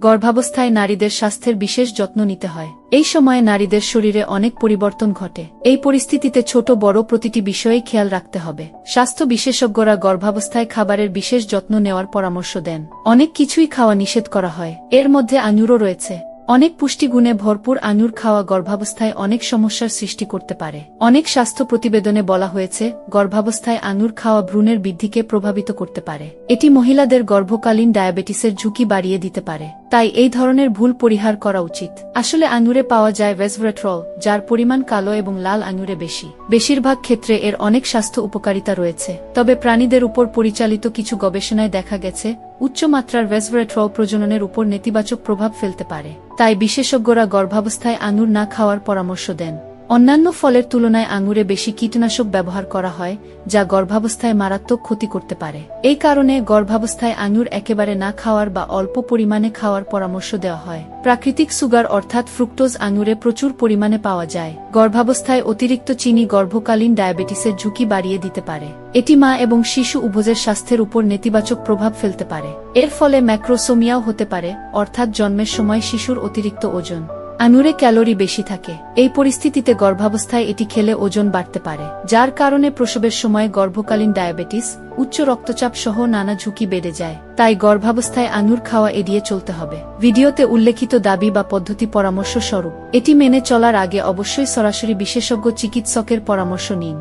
গর্ভাবস্থায় নারীদের স্বাস্থ্যের বিশেষ যত্ন নিতে হয়। এই সময়ে নারীদের শরীরে অনেক পরিবর্তন ঘটে। এই পরিস্থিতিতে ছোট বড় প্রতিটি বিষয়ে খেয়াল রাখতে হবে। স্বাস্থ্য বিশেষজ্ঞরা গর্ভাবস্থায় খাবারের বিশেষ যত্ন নেওয়ার পরামর্শ দেন। অনেক কিছুই খাওয়া নিষেধ করা হয়। এর মধ্যে আঙুরও রয়েছে। অনেক পুষ্টিগুণে ভরপুর আঙুর খাওয়া গর্ভাবস্থায় অনেক সমস্যার সৃষ্টি করতে পারে। অনেক স্বাস্থ্য প্রতিবেদনে বলা হয়েছে, গর্ভাবস্থায় আঙুর খাওয়া ভ্রূণের বৃদ্ধিকে প্রভাবিত করতে পারে। এটি মহিলাদের গর্ভকালীন ডায়াবেটিসের ঝুঁকি বাড়িয়ে দিতে পারে। তাই এই ধরনের ভুল পরিহার করা উচিত। আসলে আঙুরে পাওয়া যায় ভেসভ্রেট্রল যার পরিমাণ কালো এবং লাল আঙুরে বেশি। বেশিরভাগ ক্ষেত্রে এর অনেক স্বাস্থ্য উপকারিতা রয়েছে। তবে প্রাণীদের উপর পরিচালিত কিছু গবেষণায় দেখা গেছে, উচ্চমাত্রার ভেসভ্রেট্রল প্রজননের উপর নেতিবাচক প্রভাব ফেলতে পারে। তাই বিশেষজ্ঞরা গর্ভাবস্থায় আঙুর না খাওয়ার পরামর্শ দেন। অন্যান্য ফলের তুলনায় আঙুরে বেশি কীটনাশক ব্যবহার করা হয়, যা গর্ভাবস্থায় মারাত্মক ক্ষতি করতে পারে। এই কারণে গর্ভাবস্থায় আঙুর একেবারে না খাওয়ার বা অল্প পরিমাণে খাওয়ার পরামর্শ দেওয়া হয়। প্রাকৃতিক সুগার অর্থাৎ ফ্রুক্টোজ আঙুরে প্রচুর পরিমাণে পাওয়া যায়। গর্ভাবস্থায় অতিরিক্ত চিনি গর্ভকালীন ডায়াবেটিসের ঝুঁকি বাড়িয়ে দিতে পারে। এটি মা এবং শিশু উভয়ের স্বাস্থ্যের উপর নেতিবাচক প্রভাব ফেলতে পারে। এর ফলে ম্যাক্রোসোমিয়াও হতে পারে, অর্থাৎ জন্মের সময় শিশুর অতিরিক্ত ওজন। আঙুরে ক্যালোরি বেশি থাকে। এই পরিস্থিতিতে গর্ভাবস্থায় এটি খেলে ওজন বাড়তে পারে, যার কারণে প্রসবের সময় গর্ভকালীন ডায়াবেটিস, উচ্চ রক্তচাপ সহ নানা ঝুঁকি বেড়ে যায়। তাই গর্ভাবস্থায় আঙুর খাওয়া এড়িয়ে চলতে হবে। ভিডিওতে উল্লেখিত দাবি বা পদ্ধতি পরামর্শ স্বরূপ এটি মেনে চলার আগে অবশ্যই সরাসরি বিশেষজ্ঞ চিকিৎসকের পরামর্শ নিন।